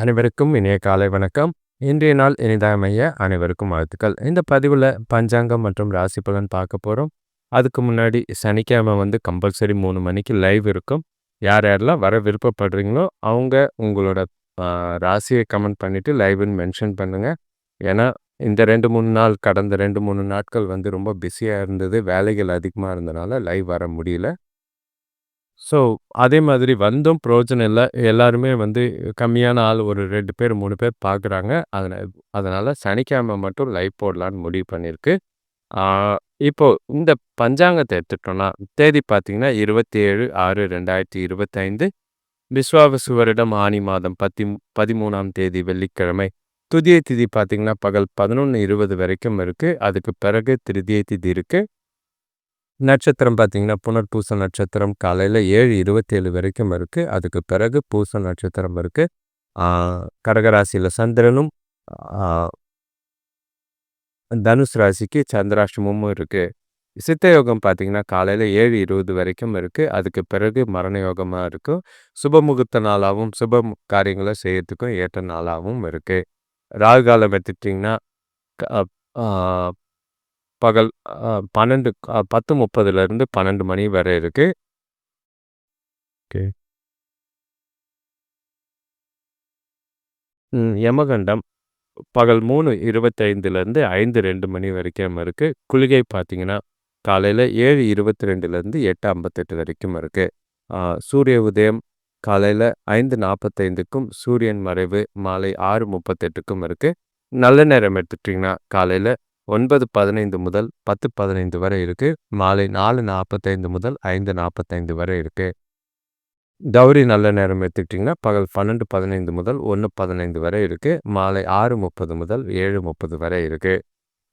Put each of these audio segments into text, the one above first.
அனைவருக்கும் இனிய காலை வணக்கம். இன்றைய நாள் இனிதாமைய அனைவருக்கும் வாழ்த்துக்கள். இந்த பதிவில் பஞ்சாங்கம் மற்றும் ராசி பலன் பார்க்க போகிறோம் அதுக்கு முன்னாடி சனிக்கிழமை வந்து கம்பல்சரி மூணு மணிக்கு லைவ் இருக்கும். யார் யாரெல்லாம் வர விருப்பப்படுறீங்களோ அவங்க உங்களோட ராசியை கமெண்ட் பண்ணிவிட்டு லைவ்னு மென்ஷன் பண்ணுங்கள் ஏன்னா இந்த ரெண்டு மூணு நாள் கடந்த ரெண்டு மூணு நாட்கள் வந்து ரொம்ப பிஸியாக இருந்தது. வேலைகள் அதிகமாக இருந்தனால லைவ் வர முடியல. ஸோ அதே மாதிரி வந்தும் பிரயோஜனம் இல்லை. எல்லாருமே வந்து கம்மியான ஆள் ஒரு ரெண்டு பேர் மூணு பேர் பார்க்குறாங்க அதனால் அதனால் சனிக்கிழமை மட்டும் லைவ் போடலான்னு முடிவு பண்ணியிருக்கு இப்போ இந்த பஞ்சாங்கத்தை எடுத்துட்டோம்னா தேதி பார்த்திங்கன்னா இருபத்தி ஏழு ஆறு ரெண்டாயிரத்தி இருபத்தைந்து. விஸ்வாவசு வருடம் ஆனி மாதம் பத்தி பதிமூணாம் தேதி வெள்ளிக்கிழமை. துதிய திதி பார்த்திங்கன்னா பகல் பதினொன்று இருபது வரைக்கும் இருக்குது அதுக்கு பிறகு திருதிய திதி இருக்குது நட்சத்திரம் பார்த்தீங்கன்னா புனர்பூச நட்சத்திரம் காலையில் ஏழு இருபத்தேழு வரைக்கும் இருக்குது அதுக்கு பிறகு பூச நட்சத்திரம் இருக்குது கடகராசியில் சந்திரனும் தனுஷ் ராசிக்கு சந்திராஷ்டமும் இருக்குது சித்த யோகம் பார்த்தீங்கன்னா காலையில் ஏழு இருபது வரைக்கும் இருக்குது அதுக்கு பிறகு மரண யோகமாக இருக்கும் சுபமுகூர்த்த நாளாகவும் சுப காரியங்களை செய்யறதுக்கும் ஏற்ற நாளாகவும் இருக்குது ராகு காலம் எடுத்துட்டிங்கன்னா பகல் பன்னெண்டு பத்து முப்பதுலேருந்து பன்னெண்டு மணி வரை இருக்கு. ஓகே. யமகண்டம் பகல் மூணு இருபத்தைந்துலேருந்து ஐந்து ரெண்டு மணி வரைக்கும் இருக்குது குளிகை பார்த்தீங்கன்னா காலையில் ஏழு இருபத்தி ரெண்டுலேருந்து எட்டு ஐம்பத்தெட்டு வரைக்கும் இருக்குது சூரிய உதயம் காலையில் ஐந்து நாற்பத்தைந்துக்கும் சூரியன் மறைவு மாலை ஆறு முப்பத்தெட்டுக்கும் இருக்குது நல்ல நேரம் எடுத்துட்டிங்கன்னா காலையில் ஒன்பது பதினைந்து முதல் பத்து பதினைந்து வரை இருக்குது மாலை நாலு நாற்பத்தைந்து முதல் ஐந்து நாற்பத்தைந்து வரை இருக்குது தௌரி நல்ல நேரம் எடுத்துக்கிட்டிங்கன்னா பகல் பன்னெண்டு பதினைந்து முதல் ஒன்று பதினைந்து வரை இருக்குது மாலை ஆறு முப்பது முதல் ஏழு முப்பது வரை இருக்குது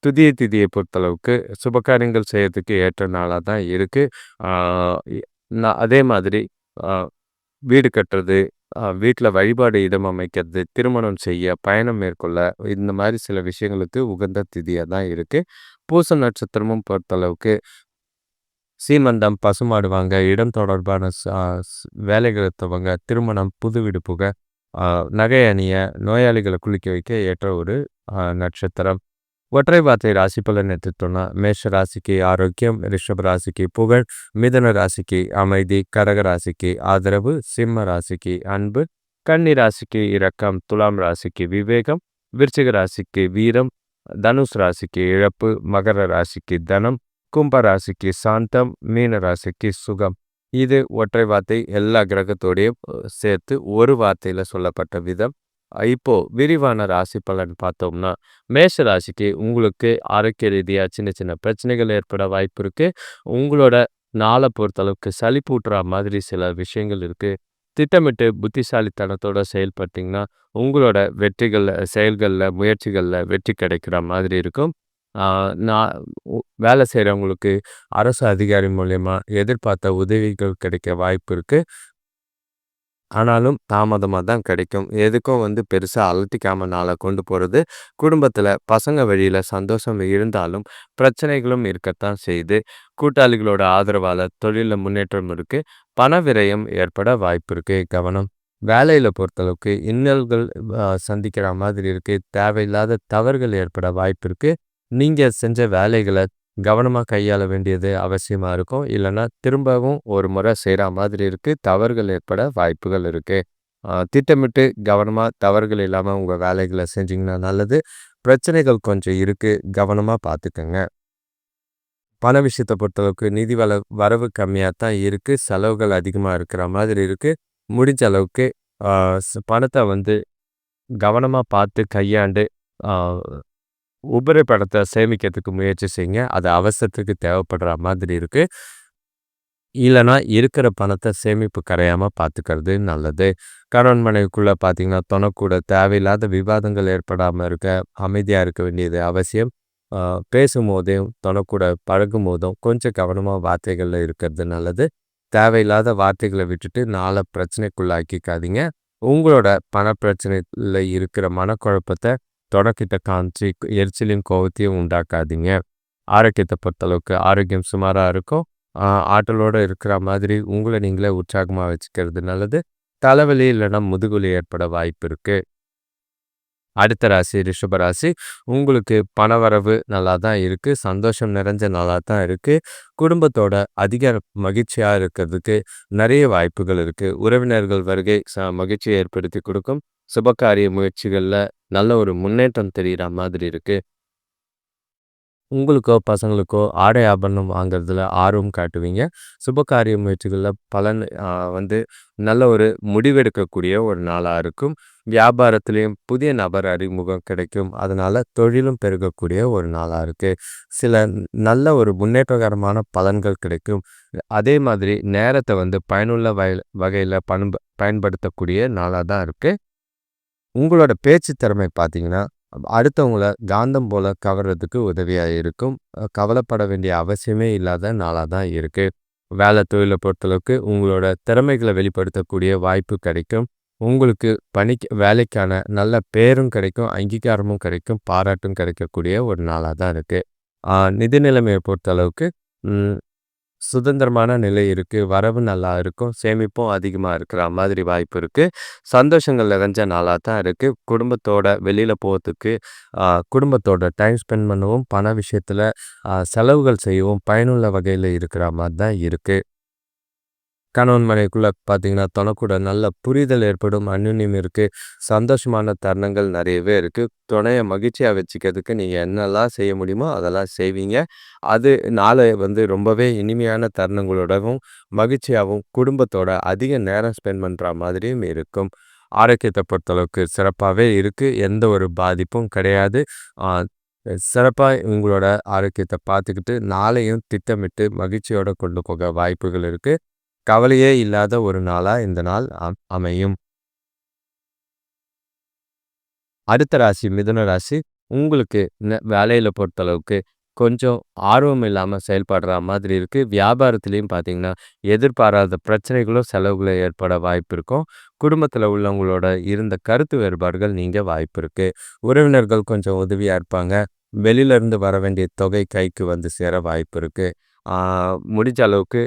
துதிய திதியை பொறுத்தளவுக்கு சுபகாரியங்கள் செய்யறதுக்கு ஏற்ற நாளாக தான் இருக்குது அதே மாதிரி வீடு கட்டுறது வீட்டில் வழிபாடு இடம் அமைக்கிறது திருமணம் செய்ய பயணம் மேற்கொள்ள இந்த மாதிரி சில விஷயங்களுக்கு உகந்த திதியாக தான் இருக்குது பூச நட்சத்திரமும் பொறுத்தளவுக்கு சீமந்தம் பசுமாடுவாங்க இடம் தொடர்பான வேலைகளத்தவங்க திருமணம் புது வீடு புக நகை அணிய நோயாளிகளை குளிக்க வைக்க ஏற்ற ஒரு நட்சத்திரம். ஒற்றை வார்த்தை ராசி பலன் எடுத்துட்டோம்னா மேஷ ராசிக்கு ஆரோக்கியம் ரிஷப ராசிக்கு புகழ் மிதன ராசிக்கு அமைதி கடக ராசிக்கு ஆதரவு சிம்ம ராசிக்கு அன்பு கன்னி ராசிக்கு இரக்கம் துலாம் ராசிக்கு விவேகம் விருச்சிக ராசிக்கு வீரம் தனுஷ் ராசிக்கு இழப்பு மகர ராசிக்கு தனம் கும்ப ராசிக்கு சாந்தம் மீன ராசிக்கு சுகம் இது ஒற்றை வார்த்தை எல்லா கிரகத்தோடையும் சேர்த்து ஒரு வார்த்தையில் சொல்லப்பட்ட விதம் இப்போ விரிவான ராசி பலன் பார்த்தோம்னா மேஷ ராசிக்கு உங்களுக்கு ஆரோக்கிய ரீதியாக சின்ன சின்ன பிரச்சனைகள் ஏற்பட வாய்ப்பு இருக்கு. உங்களோட நாளை பொறுத்தளவுக்கு சளிப்பூட்டுற மாதிரி சில விஷயங்கள் இருக்கு. திட்டமிட்டு புத்திசாலித்தனத்தோட செயல்பட்டீங்கன்னா உங்களோட வெற்றிகளில் செயல்களில் முயற்சிகளில் வெற்றி கிடைக்கிற மாதிரி இருக்கும். நான் வேலை செய்கிறவங்களுக்கு அரசு அதிகாரி மூலயமா எதிர்பார்த்த உதவிகள் கிடைக்க வாய்ப்பு இருக்குது ஆனாலும் தாமதமாக தான் கிடைக்கும். எதுக்கும் வந்து பெருசாக அலட்டிக்காம நாளை கொண்டு போகிறது குடும்பத்தில் பசங்க வழியில் சந்தோஷம் இருந்தாலும் பிரச்சனைகளும் இருக்கத்தான் செய்யுது. கூட்டாளிகளோட ஆதரவால் தொழிலில் முன்னேற்றம் இருக்குது பண விரயம் ஏற்பட வாய்ப்பு இருக்குது கவனம். வேலையில் பொறுத்தளவுக்கு இன்னல்கள் சந்திக்கிற மாதிரி இருக்குது தேவையில்லாத தவறுகள் ஏற்பட வாய்ப்பு இருக்குது நீங்கள் செஞ்ச வேலைகளை கவனமாக கையாள வேண்டியது அவசியமாக இருக்கும். இல்லைன்னா திரும்பவும் ஒரு முறை செய்கிற மாதிரி இருக்குது தவறுகள் ஏற்பட வாய்ப்புகள் இருக்குது திட்டமிட்டு கவனமாக தவறுகள் இல்லாமல் உங்கள் வேலைகளை செஞ்சிங்கன்னா நல்லது. பிரச்சனைகள் கொஞ்சம் இருக்குது கவனமாக பார்த்துக்கோங்க பண விஷயத்தை பொறுத்தளவுக்கு நிதி வள வரவு கம்மியாக தான் இருக்குது செலவுகள் அதிகமாக இருக்கிற மாதிரி இருக்குது முடிஞ்ச அளவுக்கு பணத்தை வந்து கவனமாக பார்த்து கையாண்டு உபரி படத்தை சேமிக்கிறதுக்கு முயற்சி செய்யுங்க. அது அவசரத்துக்கு தேவைப்படுற மாதிரி இருக்குது இல்லைனா இருக்கிற பணத்தை சேமிப்பு கரையாமல் பார்த்துக்கிறது நல்லது. கணவன் மனைவிக்குள்ளே பார்த்தீங்கன்னா தொணக்கூட தேவையில்லாத விவாதங்கள் ஏற்படாமல் இருக்க அமைதியாக இருக்க வேண்டியது அவசியம். பேசும்போதையும் தொணக்கூட பழகும் போதும் கொஞ்சம் கவனமாக வார்த்தைகளில் இருக்கிறது நல்லது. தேவையில்லாத வார்த்தைகளை விட்டுட்டு நாளை பிரச்சனைக்குள்ளாக்கிக்காதீங்க. உங்களோட பண பிரச்சனையில் இருக்கிற மனக்குழப்பத்தை தொடக்கிட்ட காமிச்சு எரிச்சலையும் கோவத்தையும் உண்டாக்காதீங்க. ஆரோக்கியத்தை பொறுத்தளவுக்கு ஆரோக்கியம் சுமாராக இருக்கும். ஆற்றலோடு இருக்கிற மாதிரி உங்களை நீங்களே உற்சாகமாக வச்சுக்கிறது நல்லது. தலைவலி இல்லைன்னா முதுகுலி ஏற்பட வாய்ப்பு இருக்குது அடுத்த ராசி ரிஷபராசி உங்களுக்கு பணவரவு நல்லா தான் இருக்குது சந்தோஷம் நிறைஞ்ச நல்லா தான் இருக்குது குடும்பத்தோட அதிக மகிழ்ச்சியாக இருக்கிறதுக்கு நிறைய வாய்ப்புகள் இருக்குது உறவினர்கள் வருகை ச மகிழ்ச்சியை ஏற்படுத்தி கொடுக்கும். சுபகாரிய முயற்சிகளில் நல்ல ஒரு முன்னேற்றம் தெரிகிற மாதிரி இருக்குது உங்களுக்கோ பசங்களுக்கோ ஆடை ஆபரணம் வாங்குறதுல ஆர்வம் காட்டுவீங்க. சுபகாரிய முயற்சிகளில் பலன் வந்து நல்ல ஒரு முடிவெடுக்கக்கூடிய ஒரு நாளாக இருக்கும். வியாபாரத்துலேயும் புதிய நபர் அறிமுகம் கிடைக்கும். அதனால் தொழிலும் பெருகக்கூடிய ஒரு நாளாக இருக்குது சில நல்ல ஒரு முன்னேற்றகரமான பலன்கள் கிடைக்கும். அதே மாதிரி நேரத்தை வந்து பயனுள்ள வய வகையில் பண்ப பயன்படுத்தக்கூடிய நாளாக தான் இருக்குது உங்களோட பேச்சு திறமை பார்த்தீங்கன்னா அடுத்தவங்கள காந்தம் போல கவர்றதுக்கு உதவியாக இருக்கும். கவலைப்பட வேண்டிய அவசியமே இல்லாத நாளாக தான் இருக்குது வேலை தொழிலை பொறுத்தளவுக்கு உங்களோட திறமைகளை வெளிப்படுத்தக்கூடிய வாய்ப்பு கிடைக்கும். உங்களுக்கு பணிக்கு வேலைக்கான நல்ல பேரும் கிடைக்கும் அங்கீகாரமும் கிடைக்கும் பாராட்டும் கிடைக்கக்கூடிய ஒரு நாளாக தான் இருக்குது நிதி நிலைமையை பொறுத்தளவுக்கு சுதந்திரமான நிலை இருக்குது வரவு நல்லா இருக்கும் சேமிப்பும் அதிகமாக இருக்கிற மாதிரி வாய்ப்பு இருக்குது சந்தோஷங்கள் நிறைஞ்ச நாளாக தான் இருக்குது குடும்பத்தோட வெளியில் போகிறதுக்கு குடும்பத்தோட டைம் ஸ்பெண்ட் பண்ணவும் பண விஷயத்தில் செலவுகள் செய்யவும் பயனுள்ள வகையில் இருக்கிற மாதிரி தான் இருக்குது கணவன் மனைக்குள்ளே பார்த்தீங்கன்னா தொணக்கூட நல்ல புரிதல் ஏற்படும் அந்யுன்யம் இருக்குது சந்தோஷமான தருணங்கள் நிறையவே இருக்குது துணையை மகிழ்ச்சியாக வச்சுக்கிறதுக்கு நீங்கள் என்னெல்லாம் செய்ய முடியுமோ அதெல்லாம் செய்வீங்க. அது நாளை வந்து ரொம்பவே இனிமையான தருணங்களோடவும் மகிழ்ச்சியாகவும் குடும்பத்தோட அதிக நேரம் ஸ்பெண்ட் பண்ணுற மாதிரியும் இருக்கும். ஆரோக்கியத்தை பொறுத்தளவுக்கு சிறப்பாகவே இருக்குது எந்த ஒரு பாதிப்பும் கிடையாது. சிறப்பாக உங்களோட ஆரோக்கியத்தை பார்த்துக்கிட்டு நாளையும் திட்டமிட்டு மகிழ்ச்சியோடு கொண்டு போக வாய்ப்புகள் இருக்குது கவலையே இல்லாத ஒரு நாளாக இந்த நாள் அமையும். அடுத்த ராசி மிதுன ராசி உங்களுக்கு வேலையில் பொறுத்தளவுக்கு கொஞ்சம் ஆர்வம் இல்லாமல் செயல்படுற மாதிரி இருக்குது வியாபாரத்துலேயும் பார்த்தீங்கன்னா எதிர்பாராத பிரச்சனைகளும் செலவுகளும் ஏற்பட வாய்ப்பு இருக்கும். குடும்பத்தில் உள்ளவங்களோட இருந்த கருத்து வேறுபாடுகள் நீங்கள் வாய்ப்பு இருக்குது உறவினர்கள் கொஞ்சம் உதவியாக இருப்பாங்க. வெளியிலேருந்து வர வேண்டிய தொகை கைக்கு வந்து சேர வாய்ப்பு இருக்குது முடிஞ்ச அளவுக்கு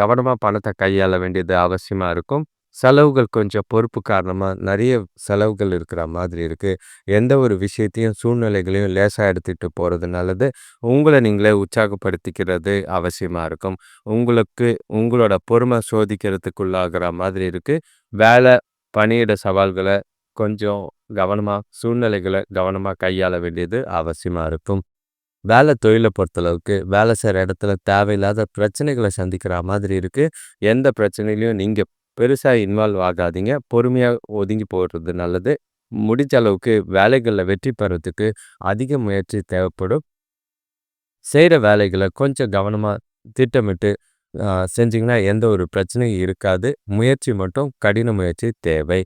கவனமாக பணத்தை கையாள வேண்டியது அவசியமாக இருக்கும். செலவுகள் கொஞ்சம் பொறுப்பு காரணமாக நிறைய செலவுகள் இருக்கிற மாதிரி இருக்குது எந்த ஒரு விஷயத்தையும் சூழ்நிலைகளையும் லேசாக எடுத்துகிட்டு போகிறது நல்லது. உங்களை நீங்களே உற்சாகப்படுத்திக்கிறது அவசியமாக இருக்கும். உங்களுக்கு உங்களோட பொறுமை சோதிக்கிறதுக்குள்ளாகிற மாதிரி இருக்குது வேலை பணியிட சவால்களை கொஞ்சம் கவனமாக சூழ்நிலைகளை கவனமாக கையாள வேண்டியது அவசியமாக இருக்கும். வேலை தொழிலை பொறுத்தளவுக்கு வேலை செய்கிற இடத்துல தேவையில்லாத பிரச்சனைகளை சந்திக்கிற மாதிரி இருக்குது எந்த பிரச்சனையிலையும் நீங்கள் பெருசாக இன்வால்வ் ஆகாதீங்க. பொறுமையாக ஒதுங்கி போடுறது நல்லது. முடிஞ்ச அளவுக்கு வேலைகளில் வெற்றி பெறத்துக்கு அதிக முயற்சி தேவைப்படும். செய்கிற வேலைகளை கொஞ்சம் கவனமாக திட்டமிட்டு செஞ்சிங்கன்னா எந்த ஒரு பிரச்சனையும் இருக்காது. முயற்சி மட்டும் கடின முயற்சி தேவை.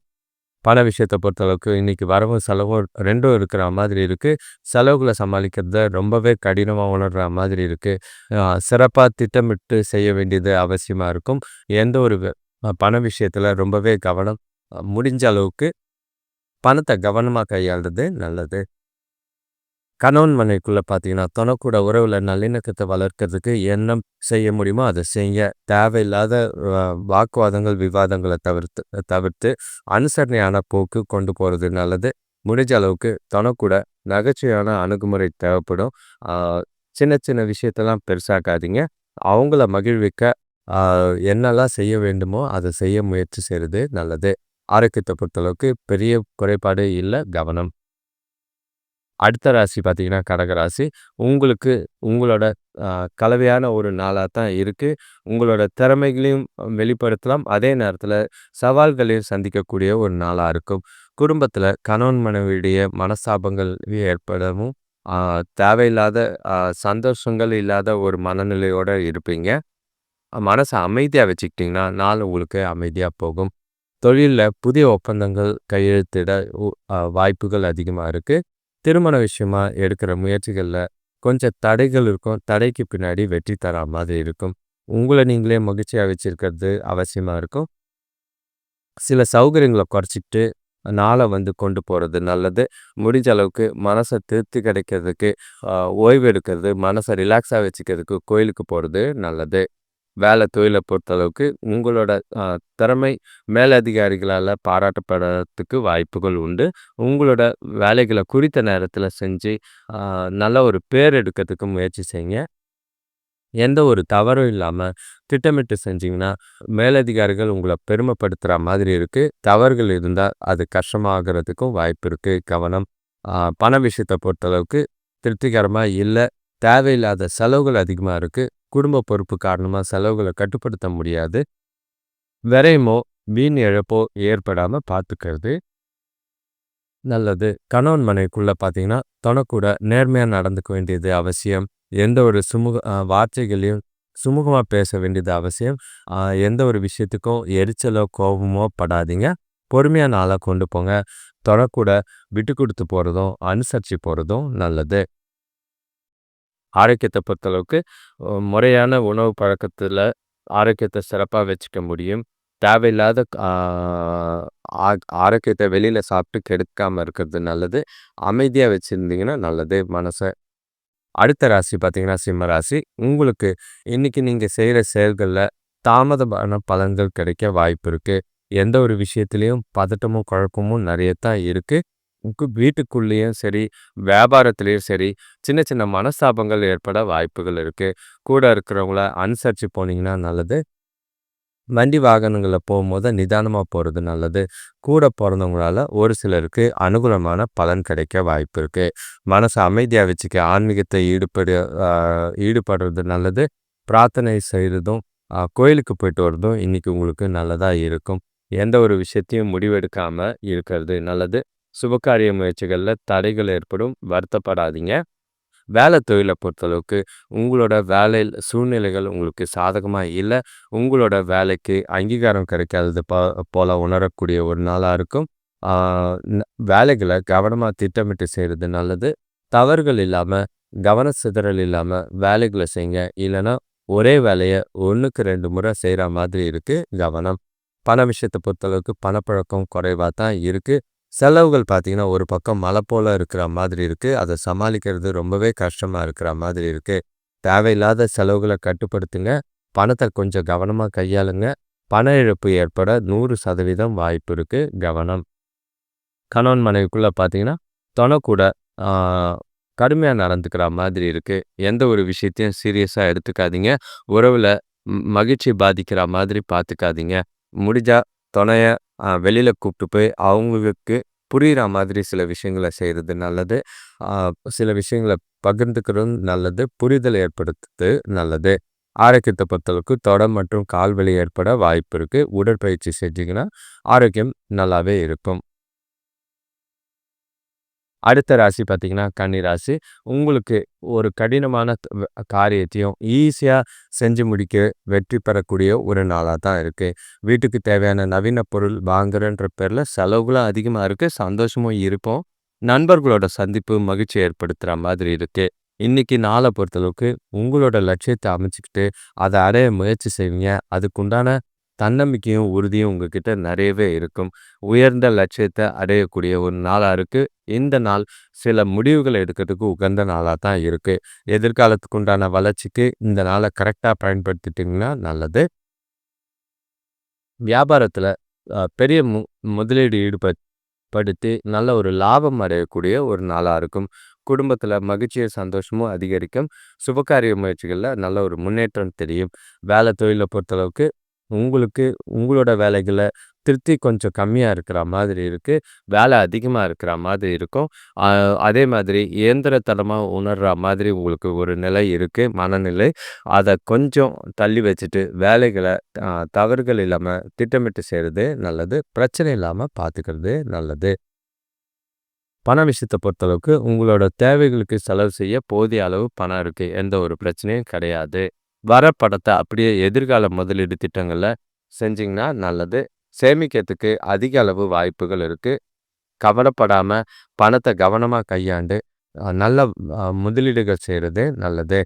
பண விஷயத்தை பொறுத்தளவுக்கு இன்றைக்கி வரவும் செலவும் ரெண்டும் இருக்கிற மாதிரி இருக்குது செலவுகளை சமாளிக்கிறத ரொம்பவே கடினமாக உணர்கிற மாதிரி இருக்குது சிறப்பாக திட்டமிட்டு செய்ய வேண்டியது அவசியமாக இருக்கும். எந்த ஒரு பண விஷயத்தில் ரொம்பவே கவனம் முடிஞ்ச அளவுக்கு பணத்தை கவனமாக கையாளுறது நல்லது. கணவன் மனைக்குள்ளே பார்த்தீங்கன்னா தனக்கூட உறவில் நல்லிணக்கத்தை வளர்க்கறதுக்கு என்ன செய்ய முடியுமோ அதை செய்ய தேவையில்லாத வாக்குவாதங்கள் விவாதங்களை தவிர்த்து தவிர்த்து அனுசரணையான போக்கு கொண்டு போகிறது நல்லது. முடிஞ்ச அளவுக்கு தனக்கூட நகைச்சுவையான அணுகுமுறை தேவைப்படும். சின்ன சின்ன விஷயத்தெல்லாம் பெருசாக்காதீங்க. அவங்கள மகிழ்விக்க என்னெல்லாம் செய்ய வேண்டுமோ அதை செய்ய முயற்சி செய்கிறது நல்லது. ஆரோக்கியத்தை பொறுத்தளவுக்கு பெரிய குறைபாடு இல்லை கவனம். அடுத்த ராசி பார்த்தீங்கன்னா கடகராசி உங்களுக்கு உங்களோட கலவையான ஒரு நாளாக தான் இருக்குது உங்களோட திறமைகளையும் வெளிப்படுத்தலாம். அதே நேரத்தில் சவால்களையும் சந்திக்கக்கூடிய ஒரு நாளாக இருக்கும். குடும்பத்தில் கணவன் மனைவியுடைய மனஸ்தாபங்கள் ஏற்படவும் தேவையில்லாத சந்தோஷங்கள் இல்லாத ஒரு மனநிலையோடு இருப்பீங்க. மனசை அமைதியாக வச்சுக்கிட்டிங்கன்னா நாள் உங்களுக்கு அமைதியாக போகும். தொழிலில் புதிய ஒப்பந்தங்கள் கையெழுத்திட வாய்ப்புகள் அதிகமாக இருக்குது திருமண விஷயமா எடுக்கிற முயற்சிகளில் கொஞ்சம் தடைகள் இருக்கும். தடைக்கு பின்னாடி வெற்றி தர மாதிரி இருக்கும். உங்களை நீங்களே மகிழ்ச்சியாக வச்சுருக்கிறது அவசியமாக இருக்கும். சில சௌகரியங்களை குறைச்சிக்கிட்டு நாளை வந்து கொண்டு போகிறது நல்லது. முடிஞ்ச அளவுக்கு மனசை திருப்தி கிடைக்கிறதுக்கு ஓய்வு எடுக்கிறது மனசை ரிலாக்ஸாக வச்சுக்கிறதுக்கு கோயிலுக்கு போகிறது நல்லது. வேலை தொழிலை பொறுத்தளவுக்கு உங்களோட திறமை மேலதிகாரிகளால் பாராட்டப்படுறதுக்கு வாய்ப்புகள் உண்டு. உங்களோட வேலைகளை குறித்த நேரத்தில் செஞ்சு நல்ல ஒரு பேர் எடுக்கிறதுக்கு முயற்சி செய்யுங்க. எந்த ஒரு தவறும் இல்லாமல் திட்டமிட்டு செஞ்சிங்கன்னா மேலதிகாரிகள் உங்களை பெருமைப்படுத்துகிற மாதிரி இருக்குது தவறுகள் இருந்தால் அது கஷ்டமாகிறதுக்கும் வாய்ப்பு இருக்குது கவனம் பண விஷயத்தை பொறுத்தளவுக்கு திருப்திகரமாக இல்லை. தேவையில்லாத செலவுகள் அதிகமாக இருக்குது குடும்ப பொறுப்பு காரணமாக செலவுகளை கட்டுப்படுத்த முடியாது. விரையமோ வீண் இழப்போ ஏற்படாமல் பார்த்துக்கிறது நல்லது. கணவன் மனைக்குள்ளே பார்த்தீங்கன்னா தொணக்கூட நேர்மையாக நடந்துக்க வேண்டியது அவசியம். எந்த ஒரு சுமூக வார்த்தைகளையும் சுமூகமாக பேச வேண்டியது அவசியம். எந்த ஒரு விஷயத்துக்கும் எரிச்சலோ கோபமோ படாதீங்க. பொறுமையாக நாளாக கொண்டு போங்க. தொடக்கூட விட்டு கொடுத்து போகிறதும் அனுசரித்து போகிறதும் நல்லது. ஆரோக்கியத்தை பொறுத்தளவுக்கு முறையான உணவு பழக்கத்தில் ஆரோக்கியத்தை சிறப்பாக வச்சுக்க முடியும். தேவையில்லாத ஆரோக்கியத்தை வெளியில் சாப்பிட்டு கெடுக்காமல் இருக்கிறது நல்லது. அமைதியாக வச்சுருந்தீங்கன்னா நல்லது. மனசை அடுத்த ராசி பார்த்தீங்கன்னா சிம்ம ராசி. உங்களுக்கு இன்றைக்கி நீங்கள் செய்கிற செயல்களில் தாமதமான பலன்கள் கிடைக்க வாய்ப்பு இருக்குது எந்த ஒரு விஷயத்துலேயும் பதட்டமும் குழப்பமும் நிறைய தான் இருக்குது வீட்டுக்குள்ளேயும் சரி வியாபாரத்துலேயும் சரி சின்ன சின்ன மனஸ்தாபங்கள் ஏற்பட வாய்ப்புகள் இருக்குது கூட இருக்கிறவங்கள அனுசரித்து போனீங்கன்னா நல்லது. வண்டி வாகனங்களில் போகும்போது நிதானமாக போகிறது நல்லது. கூட பிறந்தவங்களால ஒரு சிலருக்கு அனுகூலமான பலன் கிடைக்க வாய்ப்பு இருக்குது மனசை அமைதியாக வச்சுக்க ஆன்மீகத்தை ஈடுபடு ஈடுபடுறது நல்லது. பிரார்த்தனை செய்கிறதும் கோயிலுக்கு போயிட்டு வர்றதும் இன்றைக்கி உங்களுக்கு நல்லதாக இருக்கும். எந்த ஒரு விஷயத்தையும் முடிவெடுக்காமல் இருக்கிறது நல்லது. சுபகாரிய முயற்சிகளில் தடைகள் ஏற்படும் வருத்தப்படாதீங்க. வேலை தொழிலை பொறுத்தளவுக்கு உங்களோட வேலை சூழ்நிலைகள் உங்களுக்கு சாதகமாக இல்லை உங்களோட வேலைக்கு அங்கீகாரம் கிடைக்காதது போ போல் உணரக்கூடிய ஒரு நாளாக இருக்கும். வேலைகளை கவனமாக திட்டமிட்டு செய்கிறது நல்லது. தவறுகள் இல்லாமல் கவன சிதறல் இல்லாமல் வேலைகளை செய்யுங்க இல்லைன்னா ஒரே வேலையை ஒன்றுக்கு ரெண்டு முறை செய்கிற மாதிரி இருக்குது கவனம். பண விஷயத்தை பொறுத்தளவுக்கு பணப்பழக்கம் குறைவாக தான் இருக்குது செலவுகள் பார்த்தீங்கன்னா ஒரு பக்கம் மலை போல் இருக்கிற மாதிரி இருக்குது அதை சமாளிக்கிறது ரொம்பவே கஷ்டமாக இருக்கிற மாதிரி இருக்குது தேவையில்லாத செலவுகளை கட்டுப்படுத்துங்க. பணத்தை கொஞ்சம் கவனமாக கையாளுங்க. பண இழப்பு ஏற்பட நூறு சதவீதம் வாய்ப்பு இருக்குது கவனம். கணவன் மனைவிக்குள்ளே பார்த்தீங்கன்னா தொணக்கூட கடுமையாக நடந்துக்கிற மாதிரி இருக்குது எந்த ஒரு விஷயத்தையும் சீரியஸாக எடுத்துக்காதீங்க. உறவில் மகிழ்ச்சி பாதிக்கிற மாதிரி பார்த்துக்காதீங்க முடிஞ்சால் துணையை வெளியில் கூப்பிட்டு போய் அவங்களுக்கு புரிகிற மாதிரி சில விஷயங்களை செய்கிறது நல்லது. சில விஷயங்களை பகிர்ந்துக்கிறதும் நல்லது புரிதல் ஏற்படுத்துறது நல்லது. ஆரோக்கியத்தை பொறுத்தளவுக்கு தொடம் மற்றும் கால்வலி ஏற்பட வாய்ப்பு இருக்குது உடற்பயிற்சி செஞ்சிங்கன்னா ஆரோக்கியம் நல்லாவே இருக்கும். அடுத்த ராசி பார்த்தீங்கன்னா கன்னி ராசி. உங்களுக்கு ஒரு கடினமான காரியத்தையும் ஈஸியாக செஞ்சு முடிக்க வெற்றி பெறக்கூடிய ஒரு நாளாக தான் இருக்குது வீட்டுக்கு தேவையான நவீன பொருள் வாங்குறன்ற பேரில் செலவுகளும் அதிகமாக இருக்குது சந்தோஷமும் இருப்போம். நண்பர்களோட சந்திப்பு மகிழ்ச்சி ஏற்படுத்துகிற மாதிரி இருக்குது இன்றைக்கி நாளை பொறுத்தளவுக்கு உங்களோட லட்சியத்தை அமைச்சிக்கிட்டு அதை அடைய முயற்சி செய்வீங்க. அதுக்குண்டான தன்னம்பிக்கையும் உறுதியும் உங்ககிட்ட நிறையவே இருக்கும். உயர்ந்த லட்சியத்தை அடையக்கூடிய ஒரு நாளாக இருக்குது இந்த நாள் சில முடிவுகளை எடுக்கிறதுக்கு உகந்த நாளாக தான் இருக்குது எதிர்காலத்துக்கு உண்டான வளர்ச்சிக்கு இந்த நாளை கரெக்டாக பயன்படுத்திட்டிங்கன்னா நல்லது. வியாபாரத்தில் பெரிய மு முதலீடு ஈடுபடுத்தி நல்ல ஒரு லாபம் அடையக்கூடிய ஒரு நாளாக இருக்கும். குடும்பத்தில் மகிழ்ச்சியை சந்தோஷமும் அதிகரிக்கும். சுபகாரிய முயற்சிகளில் நல்ல ஒரு முன்னேற்றம் தெரியும். வேலை தொழிலை பொறுத்தளவுக்கு உங்களுக்கு உங்களோட வேலைகளை திருப்தி கொஞ்சம் கம்மியாக இருக்கிற மாதிரி இருக்குது வேலை அதிகமாக இருக்கிற மாதிரி இருக்கும். அதே மாதிரி இயந்திரத்தனமாக உணர்கிற மாதிரி உங்களுக்கு ஒரு நிலை இருக்குது மனநிலை. அதை கொஞ்சம் தள்ளி வச்சுட்டு வேலைகளை தவறுகள் இல்லாமல் திட்டமிட்டு செய்கிறது நல்லது. பிரச்சனை இல்லாமல் பார்த்துக்கிறது நல்லது. பண விஷயத்தை பொறுத்தளவுக்கு உங்களோட தேவைகளுக்கு செலவு செய்ய போதிய அளவு பணம் இருக்குது எந்த ஒரு பிரச்சனையும் கிடையாது. வர படத்தை அப்படியே எதிர்கால முதலீடு திட்டங்களில் செஞ்சிங்கன்னா நல்லது. சேமிக்கிறதுக்கு அதிக அளவு வாய்ப்புகள் இருக்குது கவலைப்படாமல் பணத்தை கவனமாக கையாண்டு நல்ல முதலீடுகள் செய்கிறது நல்லது.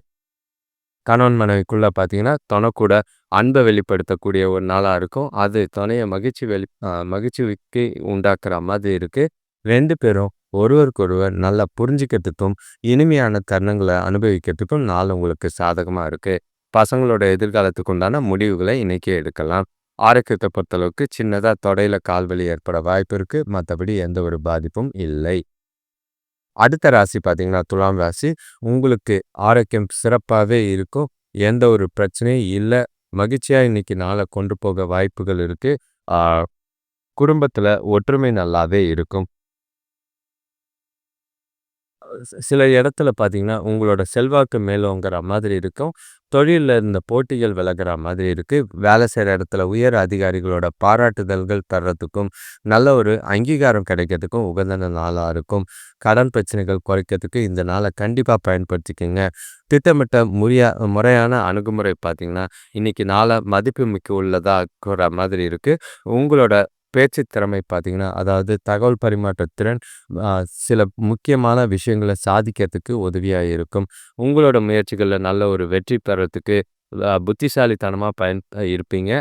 கணவன் மனைவிக்குள்ளே பார்த்தீங்கன்னா தொணக்கூட அன்பை வெளிப்படுத்தக்கூடிய ஒரு நாளாக இருக்கும். அது துணையை மகிழ்ச்சி வெளி மகிழ்ச்சிக்கு உண்டாக்குற மாதிரி இருக்குது ரெண்டு பேரும் ஒருவருக்கொருவர் நல்லா புரிஞ்சுக்கிறதுக்கும் இனிமையான தருணங்களை அனுபவிக்கிறதுக்கும் நாள் உங்களுக்கு சாதகமாக இருக்குது பசங்களோட எதிர்காலத்துக்கு உண்டான முடிவுகளை இன்னைக்கு எடுக்கலாம். ஆரோக்கியத்தை பொறுத்தளவுக்கு சின்னதாக தொடையில கால்வலி ஏற்பட வாய்ப்பு இருக்குது மற்றபடி எந்த ஒரு பாதிப்பும் இல்லை. அடுத்த ராசி பார்த்தீங்கன்னா, துலாம் ராசி. உங்களுக்கு ஆரோக்கியம் சிறப்பாகவே இருக்கும். எந்த ஒரு பிரச்சனையும் இல்லை மகிழ்ச்சியா இன்னைக்கு நாளை கொண்டு போக வாய்ப்புகள் இருக்கு. குடும்பத்தில் ஒற்றுமை நல்லாவே இருக்கும். சில இடத்துல பார்த்தீங்கன்னா, உங்களோட செல்வாக்கு மேலோங்குற மாதிரி இருக்கும். தொழிலில் இருந்த போட்டிகள் விலகிற மாதிரி இருக்குது வேலை செய்கிற இடத்துல உயர் அதிகாரிகளோட பாராட்டுதல்கள் தர்றதுக்கும், நல்ல ஒரு அங்கீகாரம் கிடைக்கிறதுக்கும் உகந்த நாளாக இருக்கும். கடன் பிரச்சனைகள் குறைக்கிறதுக்கு இந்த நாளை கண்டிப்பாக பயன்படுத்திக்கோங்க திட்டமிட்ட முறையா முறையான அணுகுமுறை பார்த்தீங்கன்னா, இன்றைக்கி நாள மதிப்புமிக்க உள்ளதாக ஆக்குற மாதிரி இருக்குது உங்களோட பேச்சு திறமை பார்த்தீங்கன்னா, அதாவது தகவல் பரிமாற்ற திறன் சில முக்கியமான விஷயங்களை சாதிக்கிறதுக்கு உதவியாக இருக்கும். உங்களோட முயற்சிகளில் நல்ல ஒரு வெற்றி பெறத்துக்கு புத்திசாலித்தனமாக பயன் இருப்பீங்க.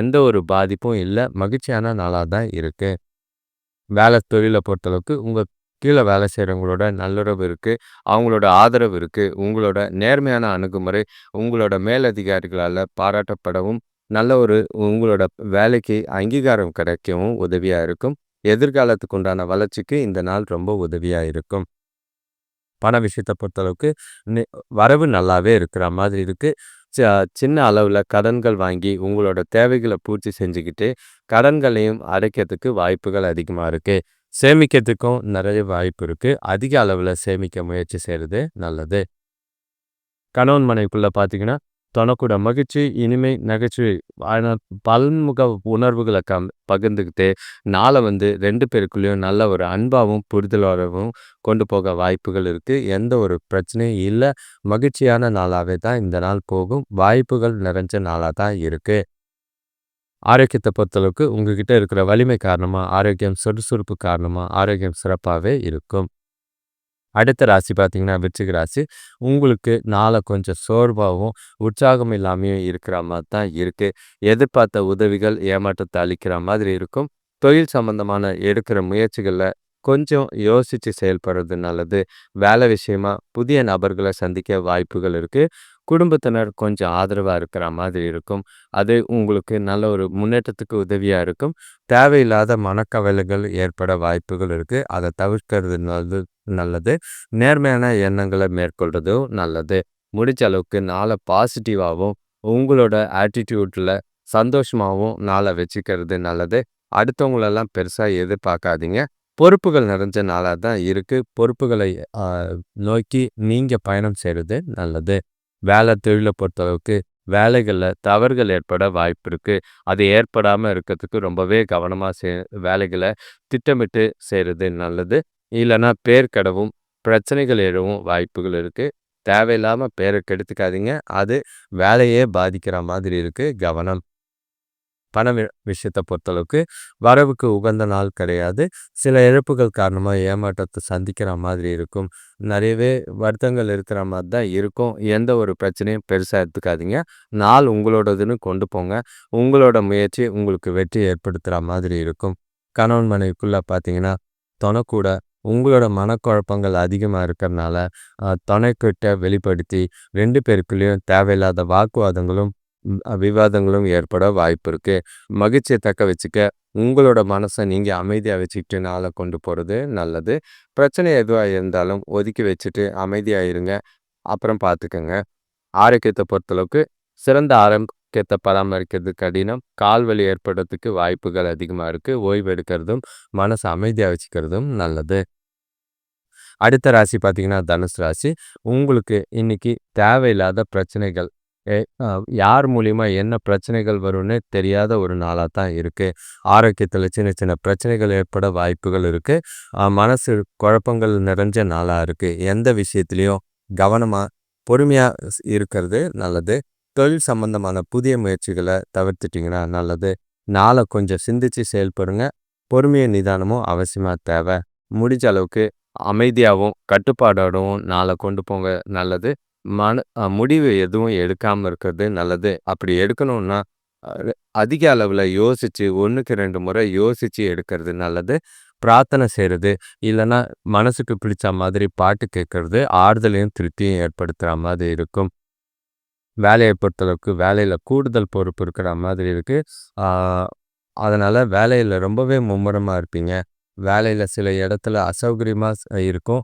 எந்த ஒரு பாதிப்பும் இல்லை மகிழ்ச்சியான நாளாக தான் இருக்கு. வேலை தொழிலை பொறுத்தளவுக்கு உங்கள் கீழே வேலை செய்கிறவங்களோட நல்லுறவு இருக்குது அவங்களோட ஆதரவு இருக்குது உங்களோட நேர்மையான அணுகுமுறை உங்களோட மேலதிகாரிகளால் பாராட்டப்படவும், நல்ல ஒரு உங்களோட வேலைக்கு அங்கீகாரம் கிடைக்கவும் உதவியாக இருக்கும். எதிர்காலத்துக்கு உண்டான வளர்ச்சிக்கு இந்த நாள் ரொம்ப உதவியாக இருக்கும். பண விஷயத்தை பொறுத்தளவுக்கு வரவு நல்லாவே இருக்கிற மாதிரி இருக்குது ச சின்ன அளவில் கடன்கள் வாங்கி உங்களோட தேவைகளை பூர்த்தி செஞ்சுக்கிட்டு, கடன்களையும் அடைக்கிறதுக்கு வாய்ப்புகள் அதிகமாக இருக்குது சேமிக்கிறதுக்கும் நிறைய வாய்ப்பு இருக்குது அதிக அளவில் சேமிக்க முயற்சி செய்கிறது நல்லது. கணவன் மனைவிக்குள்ளே பார்த்தீங்கன்னா, தனக்கூட மகிழ்ச்சி, இனிமை, நகைச்சுவை பல்முக உணர்வுகளை கம் பகிர்ந்துக்கிட்டு, நாளை வந்து ரெண்டு பேருக்குள்ளேயும் நல்ல ஒரு அன்பாகவும் புரிதலோடவும் கொண்டு போக வாய்ப்புகள் இருக்குது எந்த ஒரு பிரச்சனையும் இல்லை மகிழ்ச்சியான நாளாகவே தான் இந்த நாள் போகும். வாய்ப்புகள் நிறைஞ்ச நாளாக தான் இருக்குது ஆரோக்கியத்தை பொறுத்தளவுக்கு உங்ககிட்ட இருக்கிற வலிமை காரணமாக ஆரோக்கியம் சுறுசுறுப்பு காரணமாக ஆரோக்கியம் சிறப்பாகவே இருக்கும். அடுத்த ராசி பார்த்தீங்கன்னா, விருச்சிக ராசி. உங்களுக்கு நாளை கொஞ்சம் சோர்வாகவும் உற்சாகம் இல்லாமையும் இருக்கிற மாதிரி தான் இருக்குது எதிர்பார்த்த உதவிகள் ஏமாற்றத்தை அளிக்கிற மாதிரி இருக்கும். தொழில் சம்பந்தமான எடுக்கிற முயற்சிகளில் கொஞ்சம் யோசித்து செயல்படுறது நல்லது. வேலை விஷயமா புதிய நபர்களை சந்திக்க வாய்ப்புகள் இருக்குது குடும்பத்தினர் கொஞ்சம் ஆதரவாக இருக்கிற மாதிரி இருக்கும். அது உங்களுக்கு நல்ல ஒரு முன்னேற்றத்துக்கு உதவியாக இருக்கும். தேவையில்லாத மனக்கவலைகள் ஏற்பட வாய்ப்புகள் இருக்குது அதை தவிர்க்கிறது நல்லது நல்லது. நேர்மையான எண்ணங்களை மேற்கொள்றதும் நல்லது. முடிஞ்ச அளவுக்கு நாளை பாசிட்டிவாகவும் உங்களோட ஆட்டிடியூட்டில் சந்தோஷமாகவும் நாளை வச்சுக்கிறது நல்லது. அடுத்தவங்களெல்லாம் பெருசாக எதிர்பார்க்காதீங்க. பொறுப்புகள் நிறைஞ்ச நாளாக தான் இருக்குது பொறுப்புகளை நோக்கி நீங்கள் பயணம் செய்கிறது நல்லது. வேலை தொழிலை பொறுத்தளவுக்கு வேலைகளில் தவறுகள் ஏற்பட வாய்ப்பு இருக்குது அது ஏற்படாமல் இருக்கிறதுக்கு ரொம்பவே கவனமாக சே வேலைகளை திட்டமிட்டு செய்கிறது நல்லது. இல்லைன்னா பேர் கெடவும், பிரச்சனைகள் எழவும் வாய்ப்புகள் இருக்குது தேவையில்லாமல் பேரை கெடுத்துக்காதீங்க. அது வேலையே பாதிக்கிற மாதிரி இருக்குது கவனம். பண வி பொறுத்தளவுக்கு வரவுக்கு உகந்த நாள் கிடையாது. சில இழப்புகள் காரணமாக ஏமாற்றத்தை சந்திக்கிற மாதிரி இருக்கும். நிறையவே வருத்தங்கள் இருக்கிற மாதிரி தான் இருக்கும். எந்த ஒரு பிரச்சனையும் பெருசாக எடுத்துக்காதீங்க. நாள் உங்களோடதுன்னு கொண்டு போங்க. உங்களோட முயற்சி உங்களுக்கு வெற்றி ஏற்படுத்துகிற மாதிரி இருக்கும். கணவன் மனைவிக்குள்ள பார்த்தீங்கன்னா, தொணக்கூட உங்களோட மனக்குழப்பங்கள் அதிகமாக இருக்கிறனால, துணைக்கிட்ட தொணைக்கிட்ட வெளிப்படுத்தி ரெண்டு பேருக்குள்ளேயும் தேவையில்லாத வாக்குவாதங்களும், விவாதங்களும் ஏற்பட வாய்ப்பு இருக்குது மகிழ்ச்சியை தக்க வச்சுக்க உங்களோட மனசை நீங்கள் அமைதியாக வச்சுக்கிட்டு நாளை கொண்டு போகிறது நல்லது. பிரச்சனை எதுவாக இருந்தாலும் ஒதுக்கி வச்சுட்டு அமைதியாக இருங்க. அப்புறம் பார்த்துக்கோங்க ஆரோக்கியத்தை பொறுத்தளவுக்கு சிறந்த ஆரோக்கியத்தை பராமரிக்கிறது கடினம். கால் வலி ஏற்படுறதுக்கு வாய்ப்புகள் அதிகமாக இருக்குது ஓய்வு எடுக்கிறதும், மனசை அமைதியாக வச்சுக்கிறதும் நல்லது. அடுத்த ராசி பார்த்தீங்கன்னா, தனுசு ராசி. உங்களுக்கு இன்னைக்கு தேவையில்லாத பிரச்சனைகள் யார் மூலிமா என்ன பிரச்சனைகள் வரும்னு தெரியாத ஒரு நாளாக தான் இருக்குது ஆரோக்கியத்தில் சின்ன சின்ன பிரச்சனைகள் ஏற்பட வாய்ப்புகள் இருக்குது மனசு குழப்பங்கள் நிறைஞ்ச நாளாக இருக்குது எந்த விஷயத்துலையும் கவனமாக பொறுமையாக இருக்கிறது நல்லது. தொழில் சம்பந்தமான புதிய முயற்சிகளை தவிர்த்துட்டிங்கன்னா நல்லது. நாளை கொஞ்சம் சிந்திச்சு செயல்படுங்க. பொறுமையும், நிதானமும் அவசியமாக தேவை முடிஞ்ச அளவுக்கு அமைதியாகவும் கட்டுப்பாடோடவும் நாளை கொண்டு போங்க நல்லது. மன முடிவு எதுவும் எடுக்காமல் இருக்கிறது நல்லது. அப்படி எடுக்கணும்னா, அ அதிக அளவுல யோசிச்சு 1க்கு 2 முறை யோசிச்சு எடுக்கிறது நல்லது. பிரார்த்தனை செய்றது, இல்லைன்னா மனசுக்கு பிடிச்ச மாதிரி பாட்டு கேட்கறது, ஆறுதலையும், திருப்தியும் ஏற்படுத்துகிற மாதிரி இருக்கும். வேலையை பொறுத்தளவுக்கு வேலையில் கூடுதல் பொறுப்பு இருக்கிற மாதிரி இருக்குது அதனால் வேலையில் ரொம்பவே மும்முரமாக இருப்பீங்க வேலையில் சில இடத்துல அசௌகரியமாக இருக்கும்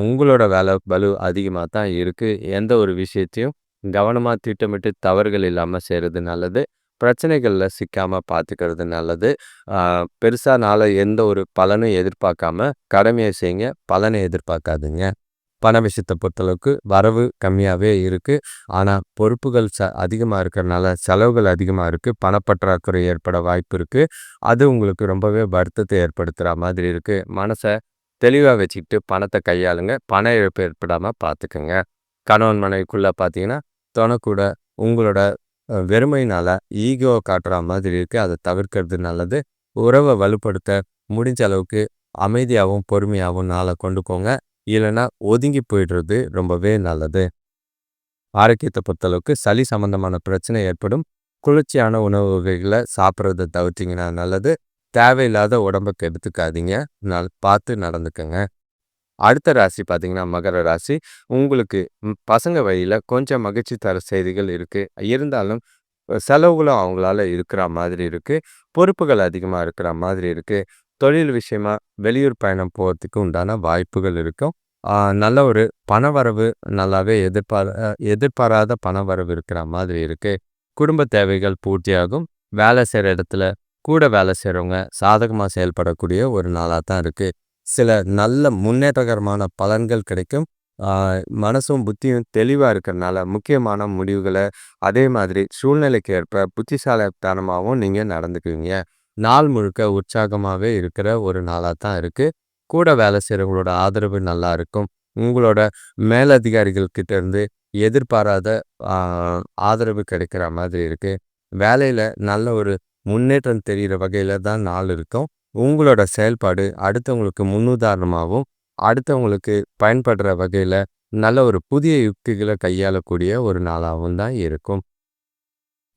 உங்களோட வேலை பலு அதிகமாக தான் இருக்குது எந்த ஒரு விஷயத்தையும் கவனமாக திட்டமிட்டு தவறுகள் இல்லாமல் செய்கிறது நல்லது. பிரச்சனைகளில் சிக்காமல் பார்த்துக்கிறது நல்லது. பெருசானால எந்த ஒரு பலனும் எதிர்பார்க்காம கடமையை செய்யுங்க பலனை எதிர்பார்க்காதுங்க பண விஷயத்தை பொறுத்தளவுக்கு வரவு கம்மியாகவே இருக்குது ஆனால் பொறுப்புகள் ச அதிகமாக இருக்கிறனால செலவுகள் அதிகமாக இருக்குது பணப்பற்றாக்குறை ஏற்பட வாய்ப்பு இருக்குது அது உங்களுக்கு ரொம்பவே வருத்தத்தை ஏற்படுத்துகிற மாதிரி இருக்குது மனசை தெளிவாக வச்சுக்கிட்டு பணத்தை கையாளுங்க. பண இழப்பு ஏற்படாமல் பார்த்துக்குங்க கணவன் மனைவிக்குள்ளே பார்த்தீங்கன்னா தொணக்கூட உங்களோட வெறுமையினால் ஈகோ காட்டுற மாதிரி இருக்குது அதை தவிர்க்கிறது நல்லது. உறவை வலுப்படுத்த முடிஞ்ச அளவுக்கு அமைதியாகவும் பொறுமையாகவும் நாளை கொண்டு போங்க. இல்லைன்னா ஒதுங்கி போயிடுறது ரொம்பவே நல்லது. ஆரோக்கியத்தை பொறுத்தளவுக்கு சளி சம்பந்தமான பிரச்சனை ஏற்படும். குளிர்ச்சியான உணவு வகைகளை சாப்பிட்றத தவிர்த்திங்கன்னா நல்லது. தேவையில்லாத உடம்புக்கு எடுத்துக்காதீங்க. நல் பார்த்து நடந்துக்கங்க. அடுத்த ராசி பார்த்தீங்கன்னா மகர ராசி. உங்களுக்கு பசங்க வழியில் கொஞ்சம் மகிழ்ச்சி தர செய்திகள் இருக்குது இருந்தாலும் செலவுகளும் அவங்களால இருக்கிற மாதிரி இருக்குது பொறுப்புகள் அதிகமாக இருக்கிற மாதிரி இருக்குது தொழில் விஷயமா வெளியூர் பயணம் போகிறதுக்கு உண்டான வாய்ப்புகள் இருக்கும். நல்ல ஒரு பண வரவு நல்லாவே எதிர்பார எதிர்பாராத பண வரவு இருக்கிற மாதிரி இருக்குது குடும்ப தேவைகள் பூர்த்தியாகும். வேலை செய்கிற இடத்துல கூட வேலை செய்கிறவங்க சாதகமாக செயல்படக்கூடிய ஒரு நாளாக தான் இருக்குது சில நல்ல முன்னேற்றகரமான பலன்கள் கிடைக்கும். மனசும் புத்தியும் தெளிவாக இருக்கிறனால முக்கியமான முடிவுகளை அதே மாதிரி சூழ்நிலைக்கு ஏற்ப புத்திசாலித்தனமாகவும் நீங்கள் நடந்துக்குவீங்க. நாள் முழுக்க உற்சாகமாகவே இருக்கிற ஒரு நாளாக தான் இருக்குது கூட வேலை செய்கிறவங்களோட ஆதரவு நல்லா இருக்கும். உங்களோட மேலதிகாரிகள்கிட்ட இருந்து எதிர்பாராத ஆதரவு கிடைக்கிற மாதிரி இருக்குது வேலையில் நல்ல ஒரு முன்னேற்றம் தெரிகிற வகையில் தான் நாள் இருக்கும். உங்களோட செயல்பாடு அடுத்தவங்களுக்கு முன்னுதாரணமாகவும் அடுத்தவங்களுக்கு பயன்படுற வகையில் நல்ல ஒரு புதிய யுக்திகளை கையாளக்கூடிய ஒரு நாளாகவும் தான் இருக்கும்.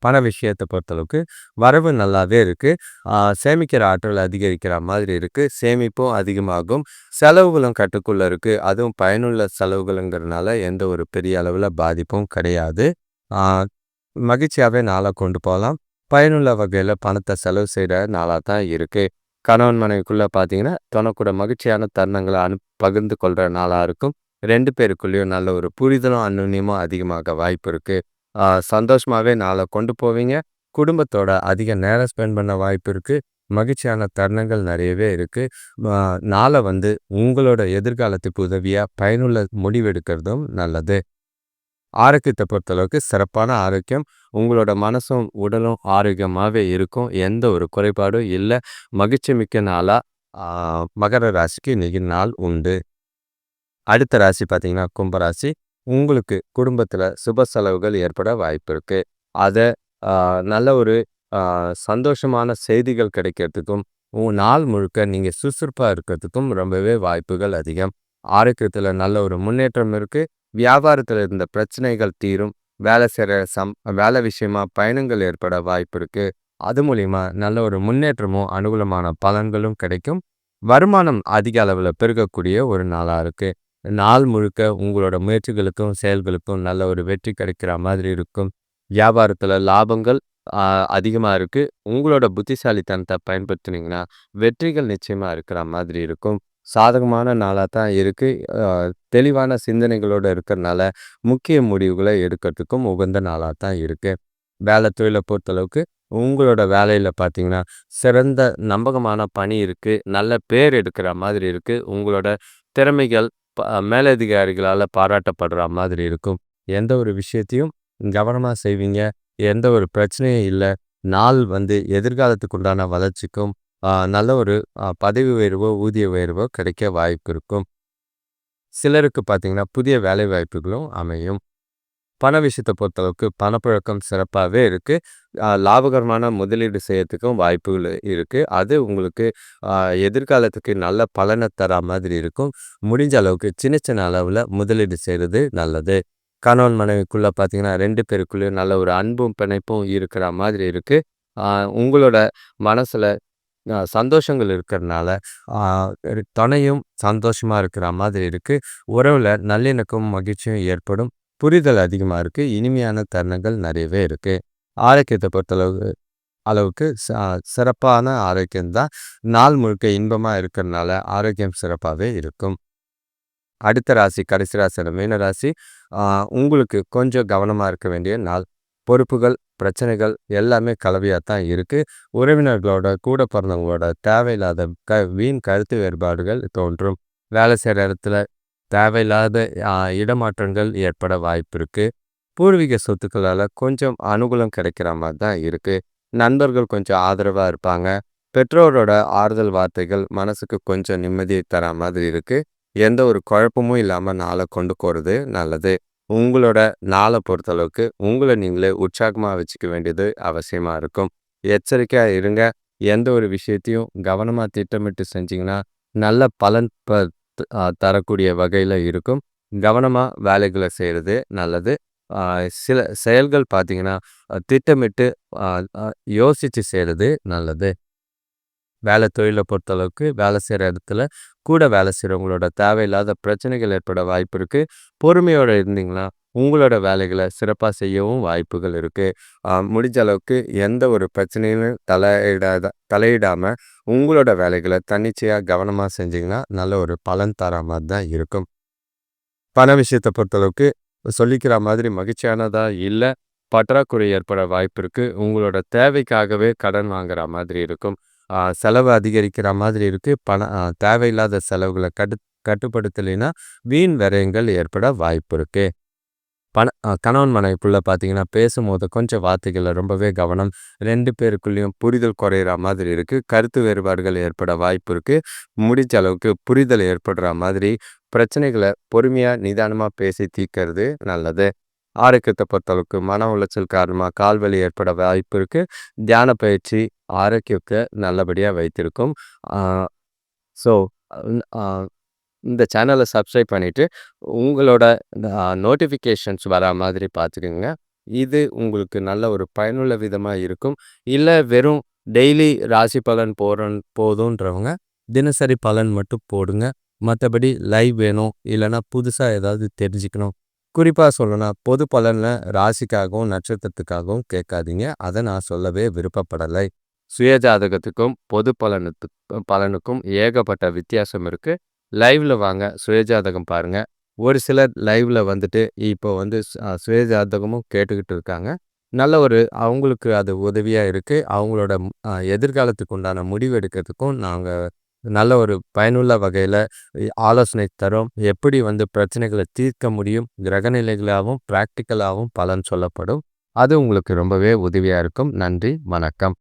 பண விஷயத்தை பொறுத்தளவுக்கு வரவு நல்லாவே இருக்குது சேமிக்கிற ஆற்றல் அதிகரிக்கிற மாதிரி இருக்குது சேமிப்பும் அதிகமாகும். செலவுகளும் கட்டுக்குள்ளே இருக்குது அதுவும் பயனுள்ள செலவுகளுங்கிறனால எந்த ஒரு பெரிய அளவில் பாதிப்பும் கிடையாது. மகிழ்ச்சியாகவே நாளாக கொண்டு போகலாம். பயனுள்ள வகையில் பணத்தை செலவு செய்கிற நாளாக தான் இருக்குது கணவன் மனைவிக்குள்ளே பார்த்தீங்கன்னா தனக்கூட மகிழ்ச்சியான தருணங்களை அனு பகிர்ந்து கொள்கிற நாளாக இருக்கும். ரெண்டு பேருக்குள்ளேயும் நல்ல ஒரு புரிதலும் அந்நுண்ணியமும் அதிகமாக வாய்ப்பு இருக்குது சந்தோஷமாகவே நாளை கொண்டு போவீங்க. குடும்பத்தோட அதிக நேரம் ஸ்பெண்ட் பண்ண வாய்ப்பு இருக்குது மகிழ்ச்சியான தருணங்கள் நிறையவே இருக்குது நாளை வந்து உங்களோட எதிர்காலத்துக்கு உதவியாக பயனுள்ள முடிவெடுக்கிறதும் நல்லது. ஆரோக்கியத்தை பொறுத்தளவுக்கு சிறப்பான ஆரோக்கியம். உங்களோட மனசும் உடலும் ஆரோக்கியமாகவே இருக்கும். எந்த ஒரு குறைபாடும் இல்லை. மகிழ்ச்சி மிக்க நாளாக மகர ராசிக்கு இன்னைக்கு நாள் உண்டு. அடுத்த ராசி பார்த்தீங்கன்னா கும்பராசி உங்களுக்கு குடும்பத்தில் சுப செலவுகள் ஏற்பட வாய்ப்பு இருக்குது அதை நல்ல ஒரு சந்தோஷமான செய்திகள் கிடைக்கிறதுக்கும் நாள் முழுக்க நீங்கள் சுறுசுறுப்பாக இருக்கிறதுக்கும் ரொம்பவே வாய்ப்புகள் அதிகம். ஆரோக்கியத்தில் நல்ல ஒரு முன்னேற்றம் இருக்குது வியாபாரத்தில் இருந்த பிரச்சனைகள் தீரும். வேலை செய்கிற சம் வேலை விஷயமா பயணங்கள் ஏற்பட வாய்ப்பு இருக்குது அது மூலிமா நல்ல ஒரு முன்னேற்றமும் அனுகூலமான பலன்களும் கிடைக்கும். வருமானம் அதிக அளவில் பெருகக்கூடிய ஒரு நாளாக இருக்குது நாள் முழுக்க உங்களோட முயற்சிகளுக்கும் செயல்களுக்கும் நல்ல ஒரு வெற்றி கிடைக்கிற மாதிரி இருக்கும். வியாபாரத்தில் லாபங்கள் அதிகமாக இருக்குது உங்களோட புத்திசாலித்தனத்தை பயன்படுத்துனீங்கன்னா வெற்றிகள் நிச்சயமாக இருக்கிற மாதிரி இருக்கும். சாதகமான நாளாக தான் இருக்குது தெளிவான சிந்தனைகளோடு இருக்கிறனால முக்கிய முடிவுகளை எடுக்கிறதுக்கும் உகந்த நாளாக தான் இருக்குது வேலை தொழிலை பொறுத்தளவுக்கு உங்களோட வேலையில் பார்த்தீங்கன்னா சிறந்த நம்பகமான பணி இருக்குது நல்ல பேர் எடுக்கிற மாதிரி இருக்குது உங்களோட திறமைகள் மேலதிகாரிகளால் பாராட்டப்படுற மாதிரி இருக்கும். எந்த ஒரு விஷயத்தையும் கவனமாக செய்வீங்க. எந்த ஒரு பிரச்சனையும் இல்லை. நாள் வந்து எதிர்காலத்துக்கு உண்டான வளர்ச்சிக்கும் நல்ல ஒரு பதவி உயர்வோ ஊதிய உயர்வோ கிடைக்க வாய்ப்பு இருக்கும். சிலருக்கு பார்த்தீங்கன்னா புதிய வேலை வாய்ப்புகளும் அமையும். பண விஷயத்தை பொறுத்தளவுக்கு பணப்புழக்கம் சிறப்பாகவே இருக்குது லாபகரமான முதலீடு செய்யறதுக்கும் வாய்ப்புகள் இருக்குது அது உங்களுக்கு எதிர்காலத்துக்கு நல்ல பலனை தர மாதிரி இருக்கும். முடிஞ்ச அளவுக்கு சின்ன சின்ன அளவில் முதலீடு செய்கிறது நல்லது. கணவன் மனைவிக்குள்ளே பார்த்தீங்கன்னா ரெண்டு பேருக்குள்ளேயும் நல்ல ஒரு அன்பும் பிணைப்பும் இருக்கிற மாதிரி இருக்குது உங்களோட மனசில் சந்தோஷங்கள் இருக்கிறனால துணையும் சந்தோஷமாக இருக்கிற மாதிரி இருக்குது உறவில் நல்லிணக்கமும் மகிழ்ச்சியும் ஏற்படும் புரிதல் அதிகமாக இருக்குது இனிமையான தருணங்கள் நிறையவே இருக்குது ஆரோக்கியத்தை பொறுத்தளவு அளவுக்கு ச சிறப்பான ஆரோக்கியம் தான். நாள் முழுக்க இன்பமாக இருக்கிறனால ஆரோக்கியம் சிறப்பாகவே இருக்கும். அடுத்த ராசி கடைசி ராசியான மீன ராசி. உங்களுக்கு கொஞ்சம் கவனமாக இருக்க வேண்டிய நாள். பொறுப்புகள், பிரச்சனைகள் எல்லாமே கலவையாக தான் இருக்குது உறவினர்களோட, கூட பிறந்தவங்களோட தேவையில்லாத க வீண் கருத்து வேறுபாடுகள் தோன்றும். வேலை செய்கிற இடத்துல தேவையில்லாத இடமாற்றங்கள் ஏற்பட வாய்ப்பு இருக்குது பூர்வீக சொத்துக்களால் கொஞ்சம் அனுகூலம் கிடைக்கிற மாதிரி தான் இருக்குது நண்பர்கள் கொஞ்சம் ஆதரவாக இருப்பாங்க. பெற்றோரோட ஆறுதல் வார்த்தைகள் மனசுக்கு கொஞ்சம் நிம்மதியை தர மாதிரி இருக்குது எந்த ஒரு குழப்பமும் இல்லாமல் நாளை கொண்டு போகிறது நல்லது. உங்களோட நாளை பொறுத்தளவுக்கு உங்களை நீங்களே உற்சாகமாக வச்சுக்க வேண்டியது அவசியமாக இருக்கும். எச்சரிக்கையாக இருங்க. எந்த ஒரு விஷயத்தையும் கவனமாக திட்டமிட்டு செஞ்சிங்கன்னா நல்ல பலன் ப தரக்கூடிய வகையில் இருக்கும். கவனமாக வேலைகளை செய்கிறது நல்லது. சில செயல்கள் பார்த்தீங்கன்னா, திட்டமிட்டு யோசித்து செய்கிறது நல்லது. வேலை தொழிலை பொறுத்தளவுக்கு வேலை செய்கிற இடத்துல கூட வேலை செய்கிறவங்களோட தேவையில்லாத பிரச்சனைகள் ஏற்பட வாய்ப்பு இருக்குது பொறுமையோடு இருந்தீங்கன்னா, உங்களோட வேலைகளை சிறப்பாக செய்யவும் வாய்ப்புகள் இருக்குது முடிஞ்ச அளவுக்கு எந்த ஒரு பிரச்சனையிலும் தலையிடாத தலையிடாமல் உங்களோட வேலைகளை தன்னிச்சையாக கவனமாக செஞ்சிங்கன்னா நல்ல ஒரு பலன் தர மாதிரி தான் இருக்கும். பண விஷயத்த பொறுத்தளவுக்கு சொல்லிக்கிற மாதிரி மகிழ்ச்சியானதாக இல்லை பற்றாக்குறை ஏற்பட வாய்ப்பு இருக்குது உங்களோட தேவைக்காகவே கடன் வாங்குற மாதிரி இருக்கும். செலவு அதிகரிக்கிற மாதிரி இருக்குது பணம் தேவையில்லாத செலவுகளை கட்டு கட்டுப்படுத்தலைன்னா, வீண் விரயங்கள் ஏற்பட வாய்ப்பு இருக்குது பண கணவன் மனைவிக்குள்ளே பார்த்தீங்கன்னா, பேசும்போது கொஞ்சம் வார்த்தைகளில் ரொம்பவே கவனம். ரெண்டு பேருக்குள்ளேயும் புரிதல் குறையிற மாதிரி இருக்குது கருத்து வேறுபாடுகள் ஏற்பட வாய்ப்பு இருக்குது முடிஞ்ச அளவுக்கு புரிதல் ஏற்படுற மாதிரி பிரச்சனைகளை பொறுமையாக நிதானமாக பேசி தீர்க்கிறது நல்லது. ஆரோக்கியத்தை பொறுத்தளவுக்கு மன உளைச்சல் காரணமாக கால் வலி ஏற்பட வாய்ப்பு இருக்குது தியான பயிற்சி ஆரோக்கியத்தை நல்லபடியாக வைத்திருக்கும். ஸோ இந்த சேனலை சப்ஸ்கிரைப் பண்ணிவிட்டு உங்களோட நோட்டிஃபிகேஷன்ஸ் வர மாதிரி பார்த்துக்குங்க இது உங்களுக்கு நல்ல ஒரு பயனுள்ள விதமாக இருக்கும். இல்லை வெறும் டெய்லி ராசி பலன் போடுறன் போதுன்றவங்க, தினசரி பலன் மட்டும் போடுங்க. மற்றபடி லைவ் வேணும், இல்லைன்னா புதுசாக ஏதாவது தெரிஞ்சுக்கணும். குறிப்பாக சொல்லணும்னா, பொது பலனில் ராசிக்காகவும், நட்சத்திரத்துக்காகவும் கேட்காதீங்க. அதை நான் சொல்லவே விருப்பப்படலை. சுயஜாதகத்துக்கும் பொது பலனுத்துக் பலனுக்கும் ஏகப்பட்ட வித்தியாசம் இருக்குது லைவில் வாங்க, சுயஜாதகம் பாருங்கள் ஒரு சிலர் லைவில் வந்துட்டு இப்போ வந்து சுயஜாதகமும் கேட்டுக்கிட்டு இருக்காங்க. நல்ல ஒரு அவங்களுக்கு அது உதவியாக இருக்குது அவங்களோட எதிர்காலத்துக்கு உண்டான முடிவு எடுக்கிறதுக்கும் நாங்கள் நல்ல ஒரு பயனுள்ள வகையில் ஆலோசனை தரும் எப்படி வந்து பிரச்சனைகளை தீர்க்க முடியும், கிரகநிலைகளாகவும் ப்ராக்டிக்கலாகவும் பலன் சொல்லப்படும். அது உங்களுக்கு ரொம்பவே உதவியாக இருக்கும். நன்றி, வணக்கம்.